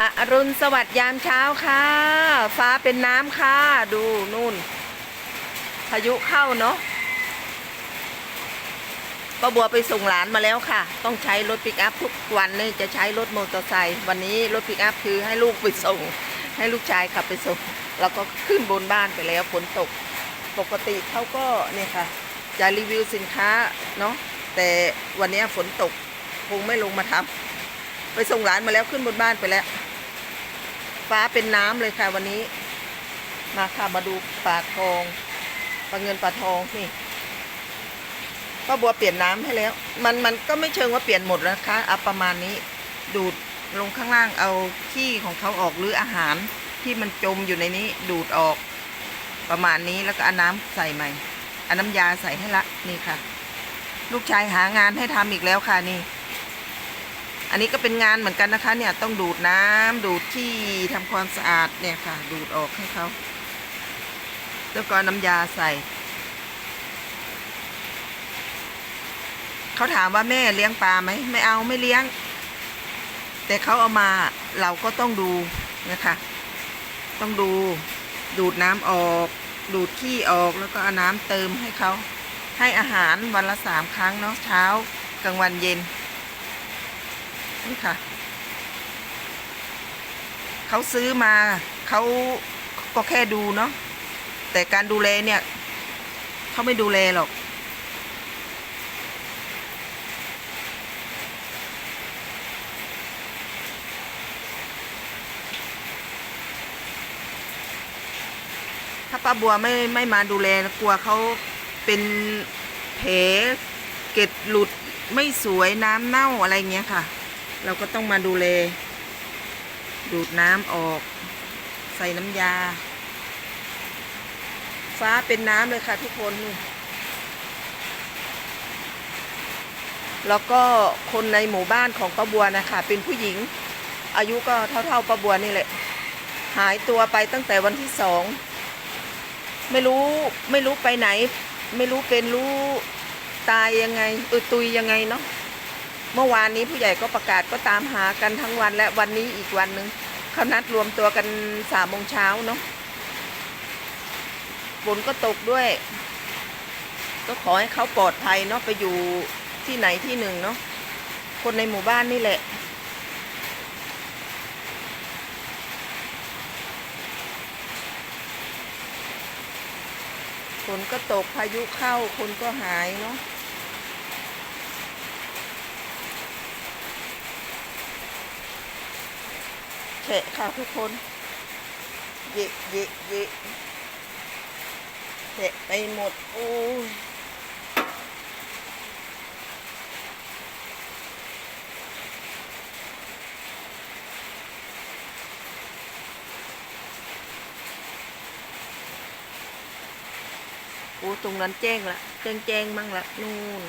อรุณสวัสดิ์ยามเช้าค่ะ ฟ้าเป็นน้ำค่ะ ดูนู่น พายุเข้าเนาะป้าบัวไปส่งหลานมาแล้วค่ะ ต้องใช้รถปิกอัพทุกวันนี่จะใช้รถมอเตอร์ไซค์วันนี้รถปิกอัพคือให้ลูกไปส่ง ให้ลูกชายขับไปส่ง แล้วก็ขึ้นบนบ้านไปแล้วฝนตก ปกติเขาก็เนี่ยค่ะ จะรีวิวสินค้าเนาะแต่วันนี้ฝนตกคงไม่ลงมาทำไปส่งหลานมาแล้วขึ้นบนบ้านไปแล้ว ฟ้าเป็นน้ำเลยค่ะวันนี้ มาค่ะมาดูปลาทองปลาเงินปลาทองนี่ป้าบัวเปลี่ยนน้ำให้แล้ว มันมันก็ไม่เชิงว่าเปลี่ยนหมดนะคะเอาประมาณนี้ ดูดลงข้างล่างเอาขี้ของเขาออกหรืออาหารที่มันจมอยู่ในนี้ ดูดออกประมาณนี้แล้วก็เอาน้ำใส่ใหม่เอาน้ำยาใส่ให้ละนี่ค่ะ ลูกชายหางานให้ทำอีกแล้วค่ะนี่ อันนี้ก็เป็นงานเหมือนกันนะคะ เนี่ยต้องดูดน้ำดูดที่ทำความสะอาดเนี่ยค่ะ ดูดออกให้เขาแล้วก็น้ำยาใส่เขาถามว่าแม่เลี้ยงปลาไหมไม่เอาไม่เลี้ยง แต่เขาเอามาเราก็ต้องดูนะคะ ต้องดูดูดน้ำออก ดูดขี้ออกแล้วก็เอาน้ำเติมให้เขาให้อาหารวันละสามครั้งเนาะเช้ากลางวันเย็น นี่ค่ะ เขาซื้อมาเขาก็แค่ดูเนาะแต่การดูแลเนี่ยเขาไม่ดูแลหรอก ถ้าป้าบัวไม่ไม่มาดูแลกลัวเขาเป็นแผลเก็ดหลุดไม่สวยน้ำเน่าอะไรเงี้ยค่ะ เราก็ต้องมาดูแล ดูดน้ำออก ใส่น้ำยา ฟ้าเป็นน้ำเลยค่ะทุกคนนี่แล้วก็คนในหมู่บ้านของป้าบัวนะคะ เป็นผู้หญิง อายุก็เท่าๆป้าบัวนี่แหละ หายตัวไปตั้งแต่วันที่สอง ไม่รู้ไม่รู้ไปไหน ไม่รู้เป็นรู้ตายยังไงเออตุยยังไงเนาะ เมื่อวานนี้ผู้ใหญ่ก็ประกาศก็ตามหากันทั้งวันและวันนี้อีกวันหนึ่งเขานัดรวมตัวกันสามโมงเช้าเนาะฝนก็ตกด้วย ก็ขอให้เขาปลอดภัยเนาะไปอยู่ที่ไหนที่หนึ่งเนาะคนในหมู่บ้านนี่แหละฝนก็ตกพายุเข้าคนก็หายเนาะ แฉะค่ะทุกคน เยะเยะเยะแฉะไปหมด โอ้ยโอ้ตรงนั้นแจ้งละแจ้งแจ้งมั่งละนู่น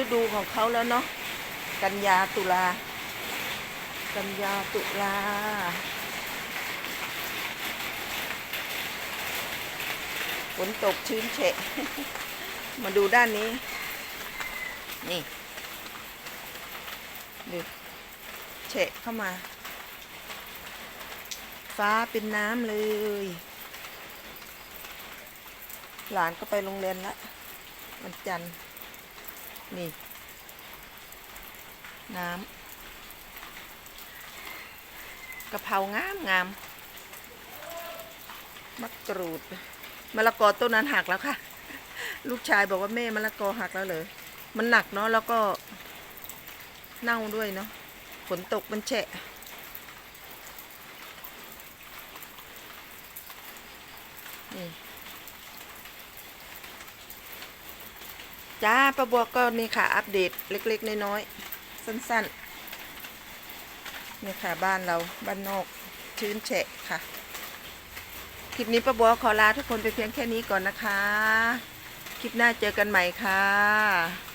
ฤดูของเขาแล้วเนาะกันยาตุลา กันยาตุลาฝนตกชื้นเฉะ มาดูด้านนี้ นี่ดูเฉะเข้ามา ฟ้าเป็นน้ำเลย หลานก็ไปโรงเรียนละวันจันทร์ นี่ น้ำกะเพรางามงามมะกรูดมะละกอต้นนั้นหักแล้วค่ะ ลูกชายบอกว่าแม่มะละกอหักแล้วเลยมันหนักเนาะแล้วก็เน่าด้วยเนาะฝนตกมันแฉะนี่ จ้าประบัวก็นี่ค่ะ อัปเดตเล็กๆ น้อยๆ สั้นๆ นี่ค่ะบ้านเราบ้านนอกชื้นแฉะค่ะ คลิปนี้ประบัวขอลาทุกคนไปเพียงแค่นี้ก่อนนะคะ คลิปหน้าเจอกันใหม่ค่ะ